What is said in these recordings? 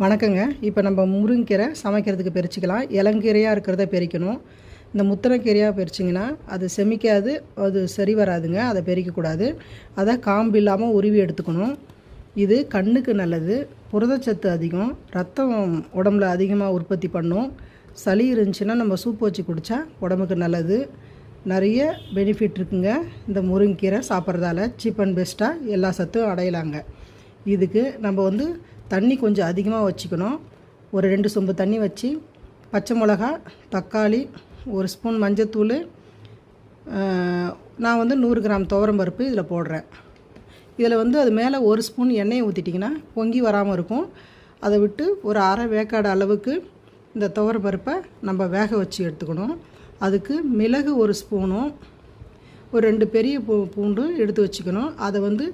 வணக்கங்க. இப்போ நம்ம முருங்கீரை சமைக்கிறதுக்கு பறிச்சுக்கலாம் இளங்கீரையாக இருக்கிறத பெரிக்கணும். இந்த முத்திரக்கீரையாக பறிச்சிங்கன்னா அது செமிக்காது அது சரி வராதுங்க. அதை பறிக்கக்கூடாது அதை காம்பு இல்லாமல் உருவி எடுத்துக்கணும். இது கண்ணுக்கு நல்லது. புரதச்சத்து அதிகம். ரத்தம் உடம்புல அதிகமாக உற்பத்தி பண்ணும். சளி இருந்துச்சுன்னா நம்ம சூப் வச்சு குடித்தா உடம்புக்கு நல்லது. நிறைய பெனிஃபிட் இருக்குங்க. இந்த முருங்கீரை சாப்பிட்றதால சீப் அண்ட் பெஸ்ட்டாக எல்லா சத்தும் அடையலாங்க. இதுக்கு நம்ம வந்து தண்ணி கொஞ்சம் அதிகமாக வச்சுக்கணும். ஒரு ரெண்டு சொம்பு தண்ணி வச்சு பச்சை மிளகா தக்காளி ஒரு ஸ்பூன் மஞ்சத்தூள் நான் வந்து நூறு கிராம் துவரம் பருப்பு இதில் போடுறேன். இதில் வந்து அது மேலே ஒரு ஸ்பூன் எண்ணெயை ஊற்றிட்டிங்கன்னா பொங்கி வராமல் இருக்கும். அதை விட்டு ஒரு அரை வேக்காடு அளவுக்கு இந்த துவரம் பருப்பை நம்ம வேக வச்சு எடுத்துக்கணும். அதுக்கு மிளகு ஒரு ஸ்பூனும் ஒரு ரெண்டு பெரிய பூ பூண்டும் எடுத்து வச்சுக்கணும். அதை வந்து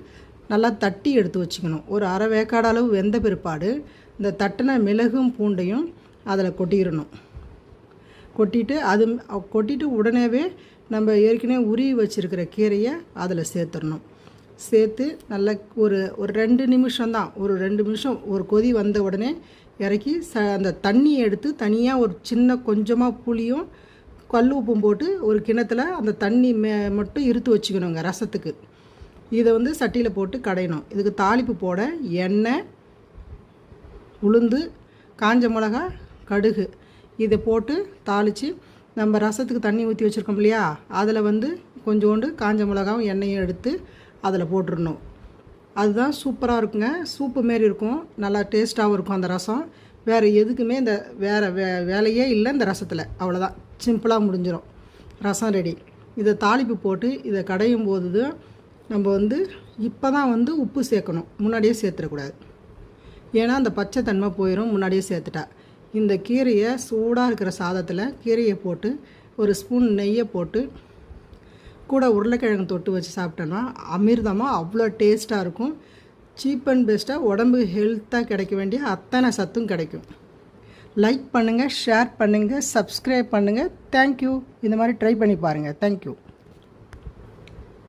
நல்லா தட்டி எடுத்து வச்சுக்கணும். ஒரு அரை வேக்காடு அளவு வெந்த பிற்பாடு இந்த தட்டின மிளகும் பூண்டையும் அதில் கொட்டிடணும். கொட்டிட்டு அது கொட்டிட்டு உடனேவே நம்ம ஏற்கனவே உருவி வச்சுருக்கிற கீரையை அதில் சேர்த்துடணும். சேர்த்து நல்லா ஒரு ஒரு ரெண்டு நிமிஷம் தான் ஒரு ரெண்டு நிமிஷம் ஒரு கொதி வந்த உடனே இறக்கி ச அந்த தண்ணியை எடுத்து தனியாக ஒரு சின்ன கொஞ்சமாக புளியும் கல் உப்பும் போட்டு ஒரு கிணத்துல அந்த தண்ணி மே மட்டும் இருத்து வச்சுக்கணுங்க ரசத்துக்கு. இதை வந்து சட்டியில் போட்டு கடையணும். இதுக்கு தாளிப்பு போட எண்ணெய் உளுந்து காஞ்ச மிளகா கடுகு. இதை போட்டு தாளித்து நம்ம ரசத்துக்கு தண்ணி ஊற்றி வச்சுருக்கோம் இல்லையா? அதில் வந்து கொஞ்சோண்டு காஞ்ச மிளகாவும் எண்ணெயும் எடுத்து அதில் போட்டுடணும் அதுதான் சூப்பராக இருக்குங்க. சூப்பு மாரி இருக்கும். நல்லா டேஸ்ட்டாகவும் இருக்கும் அந்த ரசம். வேறு எதுக்குமே இந்த வேறு வே வேலையே இல்லை இந்த ரசத்தில். அவ்வளோதான் சிம்பிளாக முடிஞ்சிடும் ரசம் ரெடி. இதை தாளிப்பு போட்டு இதை கடையும் போது தான் நம்ம வந்து இப்போ தான் வந்து உப்பு சேர்க்கணும். முன்னாடியே சேர்த்துடக்கூடாது. ஏன்னா அந்த பச்சை தன்மை போயிடும் முன்னாடியே சேர்த்துட்டா. இந்த கீரையை சூடாக இருக்கிற சாதத்தில் கீரையை போட்டு ஒரு ஸ்பூன் நெய்யை போட்டு கூட உருளைக்கிழங்கு தொட்டு வச்சு சாப்பிட்டோன்னா அமிர்தமாக அவ்வளோ டேஸ்ட்டாக இருக்கும். சீப் அண்ட் பெஸ்ட்டாக உடம்பு ஹெல்த்தாக கிடைக்க வேண்டிய அத்தனை சத்தும் கிடைக்கும். லைக் பண்ணுங்கள் ஷேர் பண்ணுங்கள் சப்ஸ்கிரைப் பண்ணுங்கள் தேங்க்யூ. இந்த மாதிரி ட்ரை பண்ணி பாருங்கள் தேங்க்யூ.